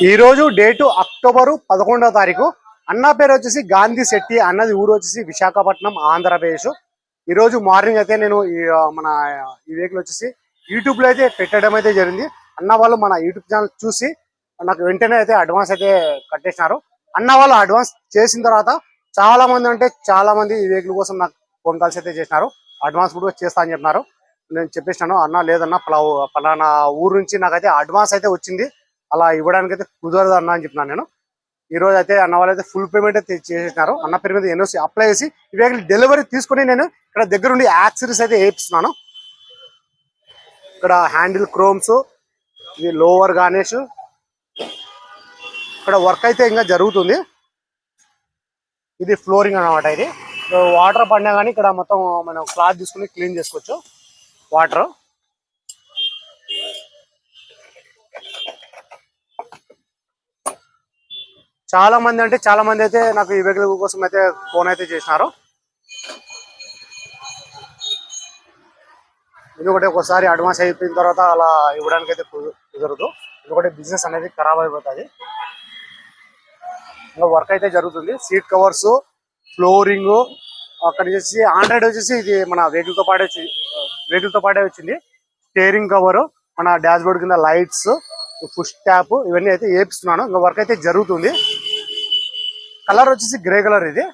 ఈ రోజు date October పదకొండవ తారీఖు. అన్న పేరు వచ్చేసి గాంధీ శెట్టి అన్నది ఊరు వచ్చేసి విశాఖపట్నం ఆంధ్రప్రదేశ్. ఈ రోజు మార్నింగ్ అయితే నేను ఈ మన ఈ వెహికల్ వచ్చేసి యూట్యూబ్లో అయితే పెట్టడం అయితే జరిగింది. అన్న వాళ్ళు మన యూట్యూబ్ ఛానల్ చూసి నాకు వెంటనే అయితే అడ్వాన్స్ అయితే కట్టేసినారు. అన్న వాళ్ళు అడ్వాన్స్ చేసిన తర్వాత చాలా మంది అంటే చాలా మంది ఈ వెహికల్ కోసం నాకు ఫోన్ కాల్స్ అయితే చేసినారు. అడ్వాన్స్ కూడా చేస్తా అని చెప్పినారు. నేను చెప్పేసినాను అన్న లేదన్న పలా పలానా ఊరు నుంచి నాకైతే అడ్వాన్స్ అయితే వచ్చింది. అలా ఇవ్వడానికి అయితే కుదరదు అన్న అని చెప్పినాను నేను. ఈ రోజు అయితే అన్న వాళ్ళు అయితే ఫుల్ పేమెంట్ అయితే చేసేసినారు. అన్న పేరు మీద ఎన్ఓసి అప్లై చేసి ఈ వెహికల్ డెలివరీ తీసుకుని నేను ఇక్కడ దగ్గరుండి యాక్సరీస్ అయితే వేయిస్తున్నాను. ఇక్కడ హ్యాండిల్ క్రోమ్స్ ఇది లోవర్ గణేష్ ఇక్కడ వర్క్ అయితే ఇంకా జరుగుతుంది. ఇది ఫ్లోరింగ్ అన్నమాట ఇది. వాటర్ పడినా కానీ ఇక్కడ మొత్తం మనం క్లాత్ తీసుకుని క్లీన్ చేసుకోవచ్చు. వాటర్ చాలా మంది అంటే చాలా మంది అయితే నాకు ఈ వెహికల్ కోసం అయితే ఫోన్ అయితే చేసినారు. ఎందుకంటే ఒకసారి అడ్వాన్స్ అయిపోయిన తర్వాత అలా ఇవ్వడానికి అయితే కుదరదు. ఎందుకంటే బిజినెస్ అనేది ఖరాబ్ అయిపోతుంది. ఇంకా వర్క్ అయితే జరుగుతుంది. సీట్ కవర్స్ ఫ్లోరింగ్ అక్కడ వచ్చేసి ఆండ్రాయిడ్ వచ్చేసి ఇది మన వెహికల్తో పాటే వచ్చి వెహికల్తో పాటే వచ్చింది. స్టేరింగ్ కవర్ మన డాష్బోర్డ్ కింద లైట్స్ ఫుష్ ట్యాప్ ఇవన్నీ అయితే వేపిస్తున్నాను. ఇంకా వర్క్ అయితే జరుగుతుంది. కలర్ వచ్చేసి గ్రే కలర్ ఇది.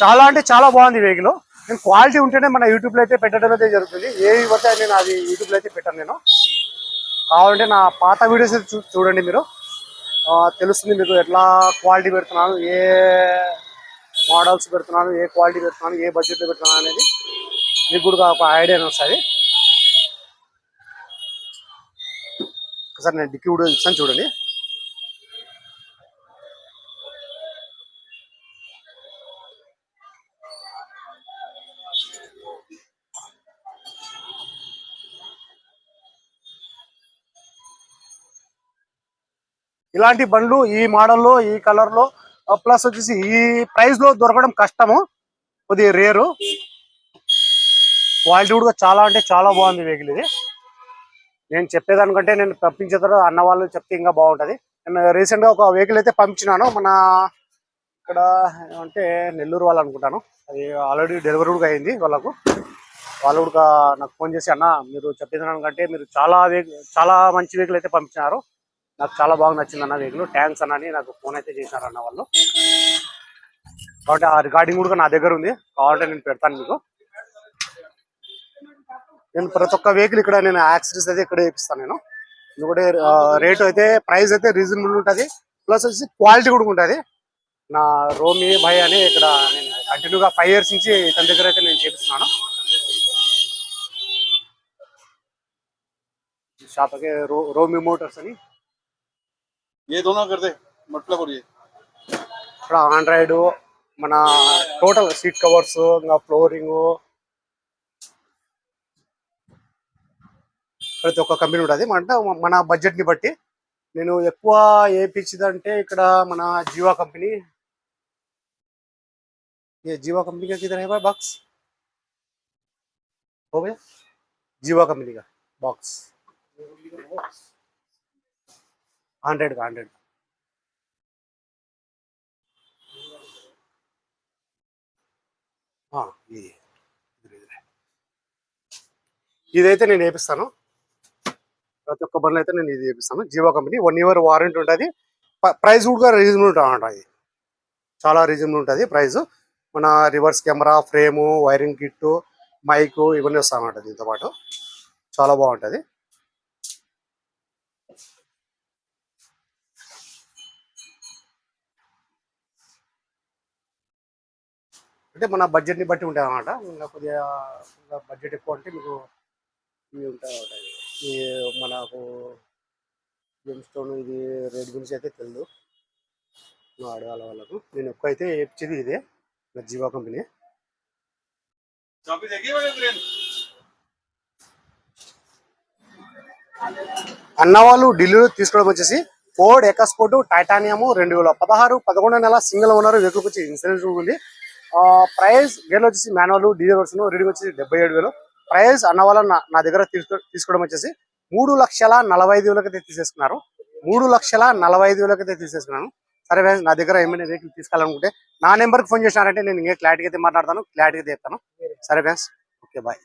చాలా అంటే చాలా బాగుంది వెహికల్ నేను క్వాలిటీ ఉంటేనే మన యూట్యూబ్లో అయితే పెట్టడం అయితే జరుగుతుంది. ఏవి పడితే నేను అది యూట్యూబ్లో అయితే పెట్టాను నేను. కావాలంటే నా పాత వీడియోస్ అయితే చూడండి మీరు. తెలుస్తుంది మీకు ఎట్లా క్వాలిటీ పెడుతున్నాను ఏ మోడల్స్ పెడుతున్నాను ఏ క్వాలిటీ పెడుతున్నాను ఏ బడ్జెట్లో పెడుతున్నాను అనేది మీకు కూడా ఒక ఐడియా వస్తుంది. ఒకసారి నేను డిక్కీ వీడియో ఇస్తాను చూడండి. ఇలాంటి బండ్లు ఈ మోడల్లో ఈ కలర్లో ప్లస్ వచ్చేసి ఈ ప్రైస్లో దొరకడం కష్టము. కొద్దిగా రేరు. క్వాలిటీ కూడా చాలా అంటే చాలా బాగుంది వెహికల్ ఇది. నేను చెప్పేదానికంటే నేను పంపించే తర్వాత అన్న వాళ్ళు చెప్తే ఇంకా బాగుంటది. నేను రీసెంట్గా ఒక వెహికల్ అయితే పంపించినాను. మన ఇక్కడ అంటే నెల్లూరు వాళ్ళు అనుకుంటాను. అది ఆల్రెడీ డెలివరీ కూడా అయింది వాళ్ళకు. వాళ్ళు కూడా నాకు ఫోన్ చేసి అన్న మీరు చెప్పేదానికంటే మీరు చాలా వెహికల్ చాలా మంచి వెహికల్ అయితే పంపించినారు. నాకు చాలా బాగా నచ్చింది అన్న వెహికల్. ట్యాంక్స్ అని నాకు ఫోన్ అయితే చేశారన్న వాళ్ళు. కాబట్టి ఆ రికార్డింగ్ కూడా నా దగ్గర ఉంది. కాబట్టి నేను పెడతాను మీకు. నేను ప్రతి ఒక్క వెహికల్ ఇక్కడ నేను యాక్సిడెంట్స్ అయితే ఇక్కడ చేపిస్తాను నేను. ఎందుకంటే రేట్ అయితే ప్రైస్ అయితే రీజనబుల్ ఉంటుంది. ప్లస్ వచ్చి క్వాలిటీ కూడా ఉంటుంది. నా రోమి భయ్ అని ఇక్కడ నేను కంటిన్యూగా ఫైవ్ ఇయర్స్ నుంచి ఇతని దగ్గర అయితే నేను చేపిస్తున్నాను. షాప్ రో రోమి మోటార్స్ అని. ये दोनों कर दे मतलब और ये ఇక్కడ ఆండ్రాయిడ్ మన టోటల్ సీట్ కవర్స్ ఇంకా ఫ్లోరింగ్ ప్రతి ఒక్క కంపెనీ ఉంటుంది అంటే మన బడ్జెట్ ని బట్టి నేను ఎక్కువ ఏపించిందంటే ఇక్కడ మన జీవా కంపెనీ ये जीवा कंपनी का किधर है भाई बॉक्स हो गया जीवा कंपनी का बॉक्स హండ్రెడ్ హండ్రెడ్ ఇదైతే నేను వేపిస్తాను. ప్రతి ఒక్క బండ్లు అయితే నేను ఇది వేపిస్తాను. Jio company one year warranty ఉంటుంది. ప్రైస్ కూడా రీజనబుల్ ఉంటుంది ఇది చాలా రీజనబుల్ ఉంటుంది ప్రైస్ మన reverse camera frame wiring kit mic ఇవన్నీ వస్తూ దీంతో దీంతోపాటు చాలా బాగుంటుంది. అంటే మన బడ్జెట్ని బట్టి ఉంటాయి అనమాట కొద్దిగా బడ్జెట్ ఎక్కువ అంటే మీకు ఇవి ఉంటాయి మనకు జెమ్ స్టోన్ ఇది రేట్ గురించి అయితే తెలియదు ఆడవాళ్ళ వాళ్ళకు. నేను ఎక్కువ అయితే ఇచ్చేది ఇదే నా జీవో కంపెనీ. అన్న వాళ్ళు ఢిల్లీలో తీసుకోవడం వచ్చేసి ఫోర్డ్ ఎకాస్పోర్ట్ టైటానియము రెండు వేల పదహారు పదకొండో నెల సింగిల్ ఓనర్ వెహికల్కి వచ్చి ఇన్సూరెన్స్ ఉంది. ప్రైస్ గేర్ వచ్చేసి మాన్యువల్ డీజల్ వర్షన్ రీడింగ్ వచ్చేసి డెబ్బై ఏడు వేలు. ప్రైస్ అన్న వాళ్ళ నా దగ్గర తీసుకోవడం వచ్చేసి మూడు లక్షల నలభై ఐదు వేలకి అయితే తీసేసుకున్నారు. మూడు లక్షల నలభై ఐదు వేలకైతే తీసేసుకున్నాను. సరే నా దగ్గర ఏమైనా వెహికల్ తీసుకోవాలనుకుంటే నా నెంబర్కి ఫోన్ చేసినారంటే నేను ఇంకా క్లారిటీగా అయితే మాట్లాడతాను క్లారిటీగా చెప్తాను. సరే ఫ్రెండ్స్ ఓకే బాయ్.